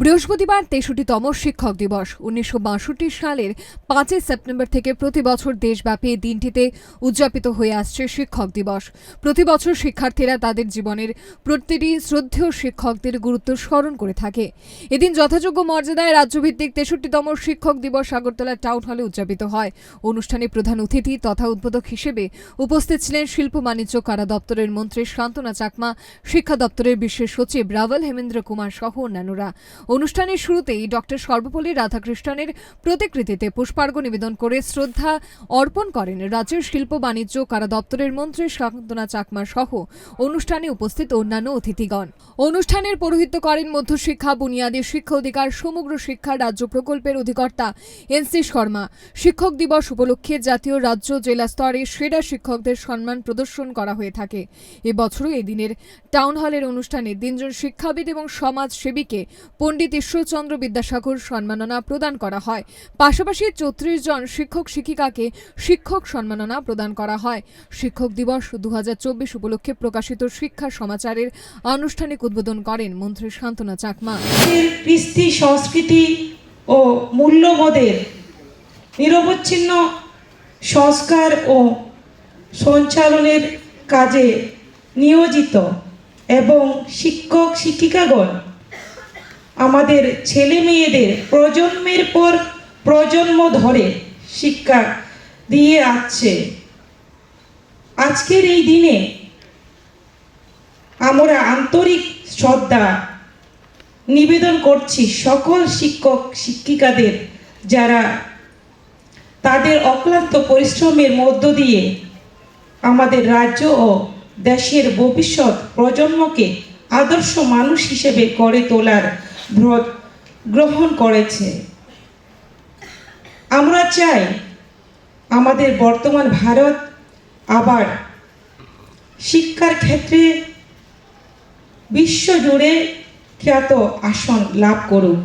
বৃহস্পতিবার তেষট্টিতম শিক্ষক দিবস। উনিশশো বাষট্টি সালের পাঁচই সেপ্টেম্বর থেকে প্রতি বছর দেশব্যাপী দিনটিতে উদযাপিত হয়ে আসছে শিক্ষক দিবস। প্রতি বছর শিক্ষার্থীরা তাদের জীবনের প্রতিটি শ্রদ্ধেয় শিক্ষকদের গুরুত্ব স্মরণ করে থাকে। এদিন যথাযোগ্য মর্যাদায় রাজ্যভিত্তিক তেষট্টিতম শিক্ষক দিবস আগরতলা টাউন হলে উদযাপিত হয়। অনুষ্ঠানে প্রধান অতিথি তথা উদ্বোধক হিসেবে উপস্থিত ছিলেন শিল্প বাণিজ্য কারা দপ্তরের মন্ত্রী শান্তনা চাকমা, শিক্ষা দপ্তরের বিশেষ সচিব রাভেল হেমেন্দ্র কুমার সহ অন্যান্যরা। অনুষ্ঠানের শুরুতেই ডক্টর সর্বপল্লী রাধাকৃষ্ণনের প্রতিকৃতিতে পুষ্পার্ঘ্য নিবেদন করে শ্রদ্ধা অর্পণ করেন রাজ্যের শিল্প বাণিজ্য কারা দপ্তরের মন্ত্রী শান্তনা চাকমা সহ অনুষ্ঠানে উপস্থিত অন্যান্য অতিথিগণ। অনুষ্ঠানের পৌরোহিত্য করেন মধ্যশিক্ষা, বুনিয়াদী শিক্ষা অধিকার, সমগ্র শিক্ষা রাজ্য প্রকল্পের অধিকর্তা এনসি শর্মা। শিক্ষক দিবস উপলক্ষে জাতীয় রাজ্য জেলা স্তরে সেরা শিক্ষকদের সম্মান প্রদর্শন করা হয়ে থাকে। এবছরও এই দিনের টাউন হলের অনুষ্ঠানে তিনজন শিক্ষাবিদ এবং সমাজ সেবীকে পণ্ডিত ঈশ্বরচন্দ্র বিদ্যাসাগর সম্মাননা প্রদান করা হয়। পাশাপাশি চৌত্রিশ জন শিক্ষক শিক্ষিকাকে শিক্ষক সম্মাননা প্রদান করা হয়। শিক্ষক দিবস দু হাজার চব্বিশ উপলক্ষে প্রকাশিত শিক্ষা সমাচারের আনুষ্ঠানিক উদ্বোধন করেন মন্ত্রী শান্তনা চাকমা। কৃষ্টি সংস্কৃতি ও মূল্যবোধের নিরবচ্ছিন্ন সংস্কার ও সঞ্চালনের কাজে নিয়োজিত এবং শিক্ষক শিক্ষিকাগণ আমাদের ছেলে মেয়েদের প্রজন্মের পর প্রজন্ম ধরে শিক্ষা দিয়ে আসছে। আজকের এই দিনে আমরা আন্তরিক শ্রদ্ধা নিবেদন করছি সকল শিক্ষক, শিক্ষিকাদের যারা তাদের অক্লান্ত পরিশ্রমের মধ্য দিয়ে আমাদের রাজ্য ও দেশের ভবিষ্যৎ প্রজন্মকে আদর্শ মানুষ হিসেবে গড়ে তোলার গ্রহণ করেছে। আমরা চাই আমাদের বর্তমান ভারত আবার শিক্ষার ক্ষেত্রে বিশ্বজুড়ে খ্যাত আসন লাভ করুক।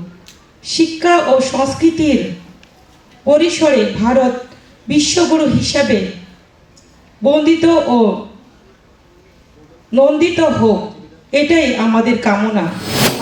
শিক্ষা ও সংস্কৃতির পরিসরে ভারত বিশ্বগুরু হিসাবে বন্দিত ও নন্দিত হোক, এটাই আমাদের কামনা।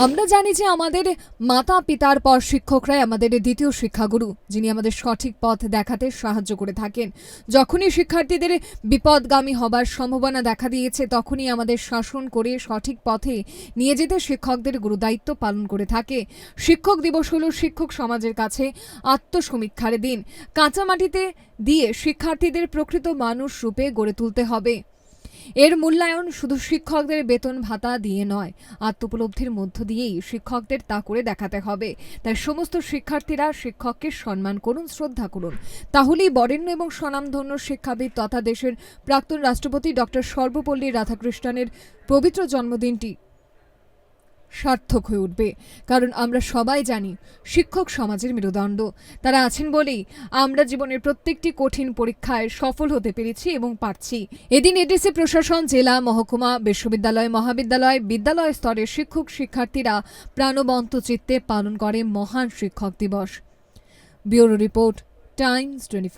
আমরা জানি যে আমাদের মাতা পিতার পর শিক্ষকরাই আমাদের দ্বিতীয় শিক্ষাগুরু, যিনি আমাদের সঠিক পথ দেখাতে সাহায্য করে থাকেন। যখনই শিক্ষার্থীদের বিপদগামী হবার সম্ভাবনা দেখা দিয়েছে, তখনই আমাদের শাসন করে সঠিক পথে নিয়ে যেতে শিক্ষকদের গুরুদায়িত্ব পালন করে থাকে। শিক্ষক দিবস হলো শিক্ষক সমাজের কাছে আত্মসমীক্ষার দিন। কাঁচামাটিতে দিয়ে শিক্ষার্থীদের প্রকৃত মানুষ রূপে গড়ে তুলতে হবে। এর মূল্যায়ন শুধু শিক্ষকদের বেতন ভাতা দিয়ে নয়, আত্মোপলব্ধির মধ্য দিয়েই শিক্ষকদের তা করে দেখাতে হবে। তাই সমস্ত শিক্ষার্থীরা শিক্ষককে সম্মান করুন, শ্রদ্ধা করুন। তাহলেই বরেণ্য এবং স্বনামধন্য শিক্ষাবিদ তথা দেশের প্রাক্তন রাষ্ট্রপতি ডক্টর সর্বপল্লী রাধাকৃষ্ণনের পবিত্র জন্মদিনটি সার্থক হয়ে উঠবে। কারণ আমরা সবাই জানি শিক্ষক সমাজের মেরুদণ্ড। তারা আছেন বলেই আমরা জীবনের প্রত্যেকটি কঠিন পরীক্ষায় সফল হতে পেরেছি এবং পারছি। এদিন এডিসি প্রশাসন, জেলা মহকুমা, বিশ্ববিদ্যালয়, মহাবিদ্যালয়, বিদ্যালয় স্তরের শিক্ষক শিক্ষার্থীরা প্রাণবন্ত চিত্তে পালন করে মহান শিক্ষক দিবস। Bureau report, Times twenty